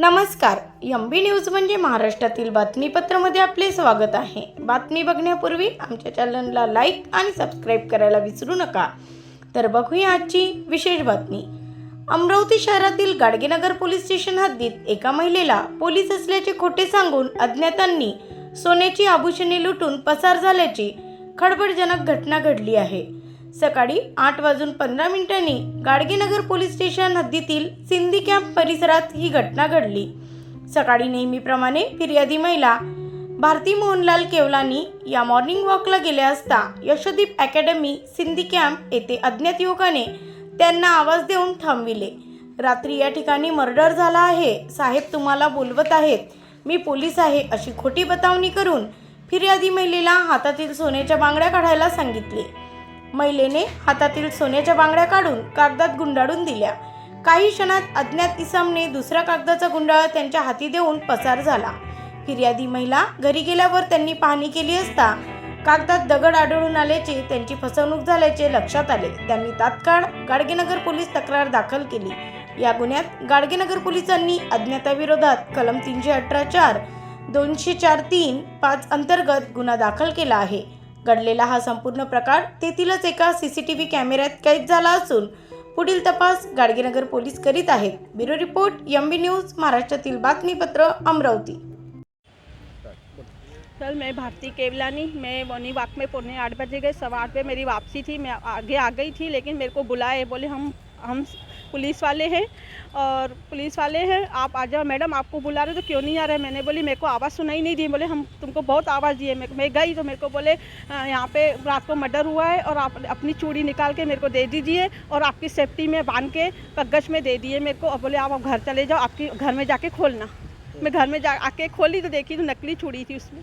नमस्कार M B news म्हणजे महाराष्ट्रातील बातमीपत्रामध्ये आपले स्वागत आहे. बातमी बघण्यापूर्वी आमच्या चॅनलला लाईक आणि सबस्क्राईब करायला विसरू नका. तर बघूया आजची विशेष बातमी. अमरावती शहरातील गाडगेनगर पोलीस स्टेशन हद्दीत एका महिलेला पोलीस असल्याचे खोटे सांगून अज्ञातांनी सोन्याची आभूषणे लुटून पसार झाल्याची खळबळजनक घटना घडली आहे. सकाळी आठ वाजून पंधरा मिनिटांनी गाडगेनगर पोलीस स्टेशन हद्दीतील सिंधी कॅम्प परिसरात ही घटना घडली. सकाळी नेहमीप्रमाणे फिर्यादी महिला भारती मोहनलाल केवलानी या मॉर्निंग वॉकला गेल्या असता यशोदीप अकॅडमी सिंधी कॅम्प येथे अज्ञात युवकाने त्यांना आवाज देऊन थांबविले. रात्री या ठिकाणी मर्डर झाला आहे. साहेब तुम्हाला बोलवत आहेत. मी पोलीस आहे अशी खोटी बतावणी करून फिर्यादी महिलेला हातातील सोन्याच्या बांगड्या काढायला सांगितले. महिलेने हातातील सोन्याच्या बांगड्या काढून कागदात गुंडाळून दिल्या. काही क्षणात अज्ञात इसमने दुसरा कागदाचा गुंडाळ त्यांच्या हाती देऊन पसार झाला. फिर्यादी महिला घरी गेल्यावर त्यांनी पाहणी केली असता कागदात दगड आढळून आल्याचे त्यांची फसवणूक झाल्याचे लक्षात आले. त्यांनी तात्काळ गाडगेनगर पोलीस तक्रार दाखल केली. या गुन्ह्यात गाडगेनगर पोलिसांनी अज्ञाताविरोधात कलम तीनशे अठरा चार दोनशे चार तीन पाच अंतर्गत गुन्हा दाखल केला आहे. घडलेला हा संपूर्ण प्रकार तेथीलच एका सीसीटीव्ही कॅमेऱ्यात कैद झाला असून पुढील तपास गाडगेनगर पोलीस करीत आहेत. Bureau report M B news महाराष्ट्रातील बातमीपत्र अमरावती. सर मैं भारती केवलानी मैं वनी वाक में पौने आठ बजे गए सवा आठ पे मेरी वापसी थी मैं आगे आ गई थी लेकिन मेरे को बुलाए बोले हम हम पुलिस वाले हैं और पुलिस वाले हैं आप आ जाओ। मैडम आपको बुला रहे तो क्यों नहीं आ रहे? मैंने बोली मेरे को आवाज़ सुनाई नहीं दी। बोले हम तुमको बहुत आवाज़ दिए मैं मैं गई तो मेरे को बोले यहाँ पे रात को मर्डर हुआ है और आप अपनी चूड़ी निकाल के मेरे को दे दीजिए और आपकी सेफ्टी में बाँध के कग्गज में दे दिए मेरे को। और बोले आप घर चले जाओ आपकी घर में जाके खोलना। मैं घर में जा आके खोली तो देखी तो नकली चूड़ी थी उसमें।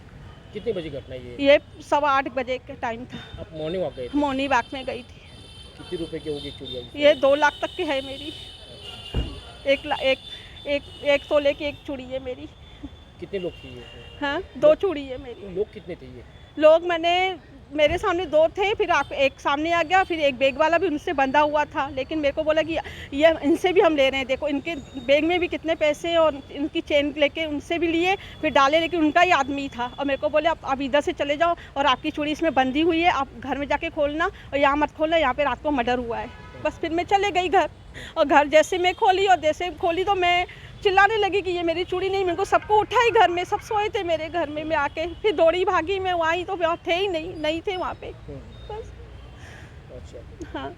कितने बजे घटना ये? ये सवा आठ बजे का टाइम था। मॉर्निंग वॉक मॉर्निंग वॉक में गई थी। कितने रुपए की होगी चूड़िया ये दो लाख तक की है मेरी। एक ला, एक एक एक सोले की एक चूड़ी है मेरी। कितने लोग चाहिए? ये हाँ दो चूड़ी है मेरी। लोग कितने थे ये लोग मैंने मेरे सामने दो थे, फिर आप एक सामने आ गया, फिर एक बैग वाला भी उनसे बंधा हुआ था, लेकिन मेरे को बोला कि ये इनसे भी हम ले रहे हैं। देखो, इनके बैग में भी कितने पैसे और इनकी चेन लेके उनसे भी लिए, फिर डाले, लेकिन उनका ही आदमी था। और मेरे को बोले आप आप इधर से चले जाओ और आपकी चूड़ी इसमें बंधी हुई है, आप घर में जाके खोलना और यहाँ मत खोलना, यहाँ पर रात को मर्डर हुआ है। बस फिर मैं चले गई घर और घर जैसे मैं खोली और जैसे खोली तो मैं चिल्लाने लगी कि ये मेरी चूड़ी नहीं मेरे को सबको उठा ही घर में सब सोए थे मेरे घर में मैं आके फिर दौड़ी भागी मैं वहाँ ही तो वहाँ थे ही नहीं नहीं थे वहाँ पे। हम्म, बस। अच्छा। हाँ।